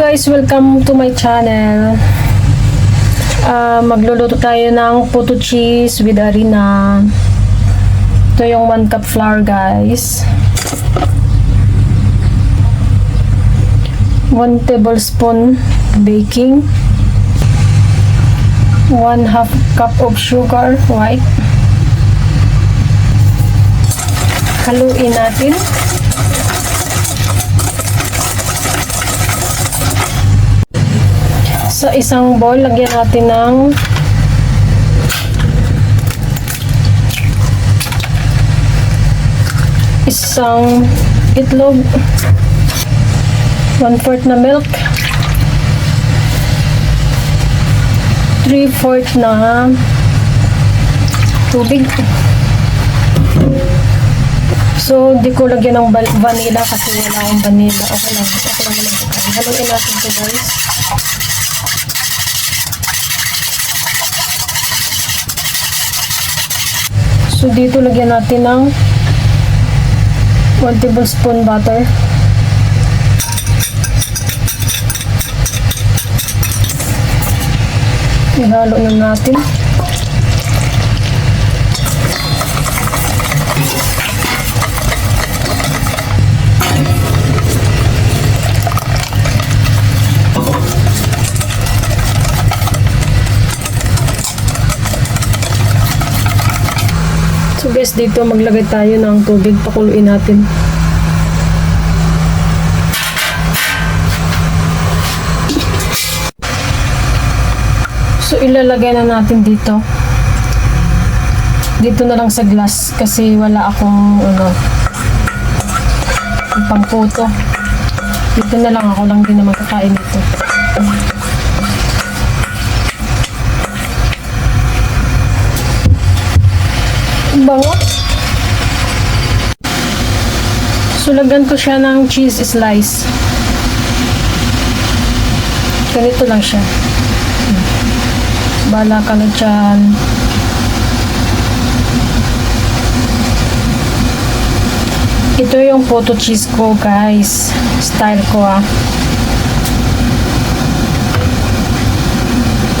guys, welcome to my channel. Ah, magluluto tayo ng puto cheese with harina. Ito yung 1 cup flour guys. 1 tablespoon baking. 1 half cup of sugar white. Haluin natin. Sa isang bowl, lagyan natin ng isang itlog, one fourth na milk, three fourth na tubig. So, di ko lagyan ng vanilla kasi wala akong vanilla. Okay lang. Okay lang naman. Haluin natin ito guys. So, dito lagyan natin ng 1 tablespoon butter. Ihalo na natin. Guys, dito maglagay tayo ng tubig. Pakuluin natin. So ilalagay na natin dito. Dito na lang sa glass kasi wala akong ano pangputo. Dito na lang ako lang din naman kakain dito. Bango. Sulagan ko siya ng cheese slice. Ganito lang siya. Bala ka na dyan. Ito yung photo cheese ko guys. Style ko ah.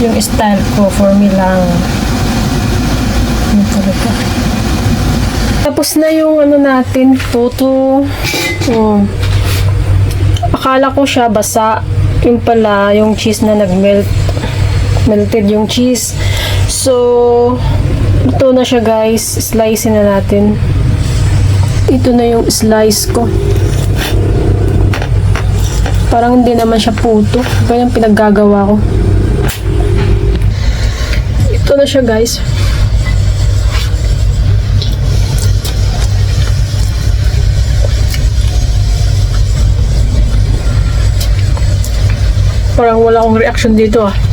Yung style ko for me lang. Tapos na yung ano natin, photo. Oh. Akala ko siya basa. Yung pala, yung cheese na nag-melt. Melted yung cheese. So, ito na siya guys. Slice na natin. Ito na yung slice ko. Parang hindi naman siya puto. Ito yung pinaggagawa ko. Ito na siya guys. Parang wala akong reaction dito ah.